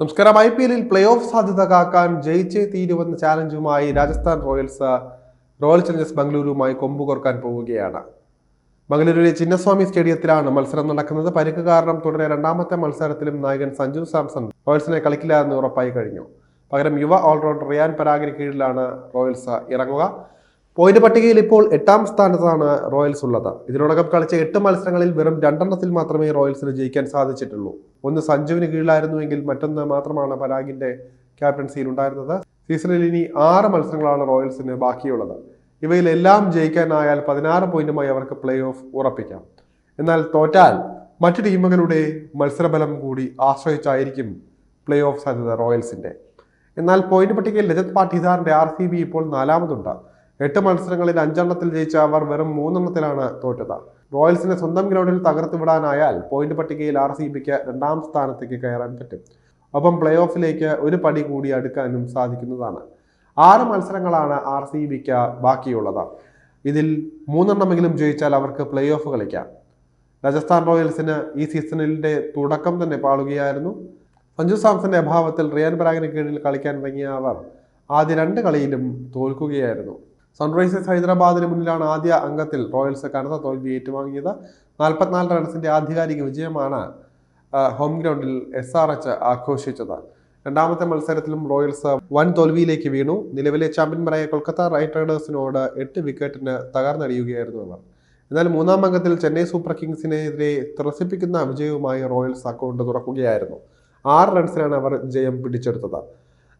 നമസ്കാരം. ഐ പി എല്ലിൽ പ്ലേ ഓഫ് സാധ്യത കാക്കാൻ ജയിച്ചേ തീരുവെന്ന ചാലഞ്ചുമായി രാജസ്ഥാൻ റോയൽസ് റോയൽ ചലഞ്ചേഴ്സ് ബംഗളൂരുവുമായി കൊമ്പ് കോർക്കാൻ പോവുകയാണ്. ബംഗളൂരുവിലെ ചിന്നസ്വാമി സ്റ്റേഡിയത്തിലാണ് മത്സരം നടക്കുന്നത്. പരിക്ക് കാരണം തുടരെ രണ്ടാമത്തെ മത്സരത്തിലും നായകൻ സഞ്ജു സാംസൺ റോയൽസിനെ കളിക്കില്ല എന്ന് ഉറപ്പായി കഴിഞ്ഞു. പകരം യുവ ഓൾറൗണ്ടർ റിയാൻ പരാഗിന് കീഴിലാണ് റോയൽസ് ഇറങ്ങുക. പോയിന്റ് പട്ടികയിൽ ഇപ്പോൾ എട്ടാം സ്ഥാനത്താണ് റോയൽസ് ഉള്ളത്. ഇതിനോടകം കളിച്ച എട്ട് മത്സരങ്ങളിൽ വെറും രണ്ടെണ്ണത്തിൽ മാത്രമേ റോയൽസിന് ജയിക്കാൻ സാധിച്ചിട്ടുള്ളൂ. ഒന്ന് സഞ്ജുവിന് കീഴിലായിരുന്നുവെങ്കിൽ മറ്റൊന്ന് മാത്രമാണ് പരാഗിന്റെ ക്യാപ്റ്റൻസിയിൽ ഉണ്ടായിരുന്നത്. സീസണിൽ ഇനി ആറ് മത്സരങ്ങളാണ് റോയൽസിന് ബാക്കിയുള്ളത്. ഇവയിലെല്ലാം ജയിക്കാനായാൽ പതിനാറ് പോയിന്റുമായി അവർക്ക് പ്ലേ ഓഫ് ഉറപ്പിക്കാം. എന്നാൽ തോറ്റാൽ മറ്റു ടീമുകളുടെ മത്സരബലം കൂടി ആശ്രയിച്ചായിരിക്കും പ്ലേ ഓഫ് സാധ്യത റോയൽസിന്റെ. എന്നാൽ പോയിന്റ് പട്ടികയിൽ രജത് പാട്ടീദാറിന്റെ ആർ സി ബി ഇപ്പോൾ നാലാമതുണ്ട്. എട്ട് മത്സരങ്ങളിൽ അഞ്ചെണ്ണത്തിൽ ജയിച്ച അവർ വെറും മൂന്നെണ്ണത്തിലാണ് തോറ്റത്. റോയൽസിനെ സ്വന്തം ഗ്രൗണ്ടിൽ തകർത്ത് വിടാനായാൽ പോയിന്റ് പട്ടികയിൽ ആർ സി ബിക്ക് രണ്ടാം സ്ഥാനത്തേക്ക് കയറാൻ പറ്റും. ഒപ്പം പ്ലേ ഓഫിലേക്ക് ഒരു പടി കൂടി അടുക്കാനും സാധിക്കുന്നതാണ്. ആറ് മത്സരങ്ങളാണ് ആർ സി ബിക്ക് ബാക്കിയുള്ളത്. ഇതിൽ മൂന്നെണ്ണമെങ്കിലും ജയിച്ചാൽ അവർക്ക് പ്ലേ ഓഫ് കളിക്കാം. രാജസ്ഥാൻ റോയൽസിന് ഈ സീസണിന്റെ തുടക്കം തന്നെ പാളുകയായിരുന്നു. സഞ്ജു സാംസന്റെ അഭാവത്തിൽ റിയാൻ പരാഗിന് കീഴിൽ കളിക്കാൻ ഇറങ്ങിയ അവർ ആദ്യ രണ്ട് കളിയിലും തോൽക്കുകയായിരുന്നു. സൺറൈസേഴ്സ് ഹൈദരാബാദിന് മുന്നിലാണ് ആദ്യ അംഗത്തിൽ റോയൽസ് കനത്ത തോൽവി ഏറ്റുവാങ്ങിയത്. നാൽപ്പത്തിനാല് റൺസിന്റെ ആധികാരിക വിജയമാണ് ഹോം ഗ്രൗണ്ടിൽ എസ് ആർ എച്ച് ആഘോഷിച്ചത്. രണ്ടാമത്തെ മത്സരത്തിലും റോയൽസ് വൻ തോൽവിയിലേക്ക് വീണു. നിലവിലെ ചാമ്പ്യന്മാരായ കൊൽക്കത്ത റൈറ്റ് റൈഡേഴ്സിനോട് എട്ട് വിക്കറ്റിന് തകർന്നടിയുകയായിരുന്നു അവർ എന്നാൽ മൂന്നാം അംഗത്തിൽ ചെന്നൈ സൂപ്പർ കിങ്സിനെതിരെ ത്രസിപ്പിക്കുന്ന വിജയവുമായി റോയൽസ് അക്കൗണ്ട് തുറക്കുകയായിരുന്നു. ആറ് റൺസിനാണ് അവർ ജയം പിടിച്ചെടുത്തത്.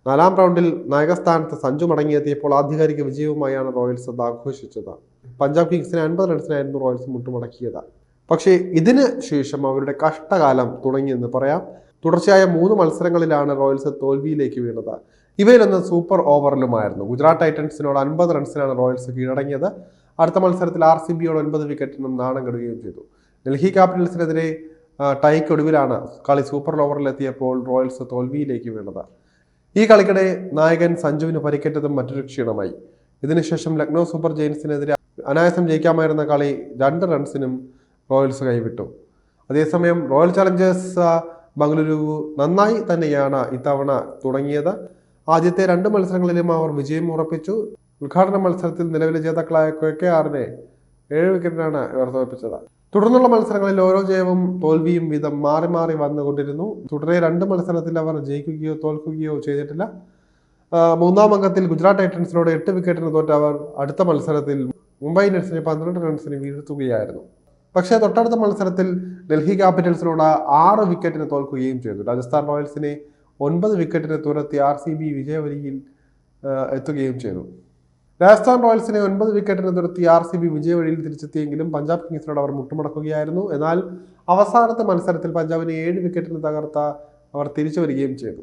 നാലാം റൗണ്ടിൽ നായകസ്ഥാനത്ത് സഞ്ജു മടങ്ങിയെത്തിയപ്പോൾ ആധികാരിക വിജയവുമായാണ് റോയൽസ് അത് ആഘോഷിച്ചത്. പഞ്ചാബ് കിങ്സിന് അൻപത് റൺസിനായിരുന്നു റോയൽസ് മുട്ടുമടക്കിയത്. പക്ഷേ ഇതിന് ശേഷം അവരുടെ കഷ്ടകാലം തുടങ്ങിയെന്ന് പറയാം. തുടർച്ചയായ മൂന്ന് മത്സരങ്ങളിലാണ് റോയൽസ് തോൽവിയിലേക്ക് വീണത്. ഇവയിലൊന്ന് സൂപ്പർ ഓവറിലുമായിരുന്നു. ഗുജറാത്ത് ടൈറ്റൻസിനോട് അൻപത് റൺസിനാണ് റോയൽസ് കീഴടങ്ങിയത്. അടുത്ത മത്സരത്തിൽ ആർ സി ബിയോട് ഒൻപത് വിക്കറ്റിനും നാണം കെടുകയും ചെയ്തു. ഡൽഹി ക്യാപിറ്റൽസിനെതിരെ ടൈക്ക് ടൈക്കൊടുവിലാണ് കളി സൂപ്പർ ഓവറിലെത്തിയപ്പോൾ റോയൽസ് തോൽവിയിലേക്ക് വീണത്. ഈ കളിക്കിടെ നായകൻ സഞ്ജുവിന് പരിക്കേറ്റതും മറ്റൊരു ക്ഷീണമായി. ഇതിനുശേഷം ലക്നൗ സൂപ്പർ ജെയിൻസിനെതിരെ അനായാസം ജയിക്കാമായിരുന്ന കളി രണ്ട് റൺസിനും റോയൽസ് കൈവിട്ടു. അതേസമയം റോയൽ ചലഞ്ചേഴ്സ് ബംഗളൂരു നന്നായി തന്നെയാണ് ഇത്തവണ തുടങ്ങിയത്. ആദ്യത്തെ രണ്ട് മത്സരങ്ങളിലും അവർ വിജയം ഉറപ്പിച്ചു. ഉദ്ഘാടന മത്സരത്തിൽ നിലവിലെ ജേതാക്കളായ കെ കെ ആറിനെ ഏഴ് വിക്കറ്റിനാണ് ഇവർ തോൽപ്പിച്ചത്. തുടർന്നുള്ള മത്സരങ്ങളിൽ ഓരോ ജയവും തോൽവിയും വീതം മാറി മാറി വന്നുകൊണ്ടിരുന്നു. തുടരെ രണ്ട് മത്സരത്തിൽ അവർ ജയിക്കുകയോ തോൽക്കുകയോ ചെയ്തിട്ടില്ല. മൂന്നാം അംഗത്തിൽ ഗുജറാത്ത് ടൈറ്റൻസിനോട് എട്ട് വിക്കറ്റിന് തോറ്റ അവർ അടുത്ത മത്സരത്തിൽ മുംബൈ ഇന്ത്യൻസിനെ പന്ത്രണ്ട് റൺസിന് വീഴ്ത്തുകയായിരുന്നു. പക്ഷേ തൊട്ടടുത്ത മത്സരത്തിൽ ഡൽഹി ക്യാപിറ്റൽസിനോട് ആറ് വിക്കറ്റിന് തോൽക്കുകയും ചെയ്തു. രാജസ്ഥാൻ റോയൽസിനെ ഒൻപത് വിക്കറ്റിന് തുരത്തി ആർ സി ബി വിജയവരിയിൽ എത്തുകയും ചെയ്തു. രാജസ്ഥാൻ റോയൽസിനെ ഒൻപത് വിക്കറ്റിന് തുരത്തി ആർ സി ബി വിജയവഴിയിൽ തിരിച്ചെത്തിയെങ്കിലും പഞ്ചാബ് കിങ്സിനോട് അവർ മുട്ടുമടക്കുകയായിരുന്നു. എന്നാൽ അവസാനത്തെ മത്സരത്തിൽ പഞ്ചാബിനെ ഏഴ് വിക്കറ്റിന് തകർത്ത അവർ തിരിച്ചു വരികയും ചെയ്തു.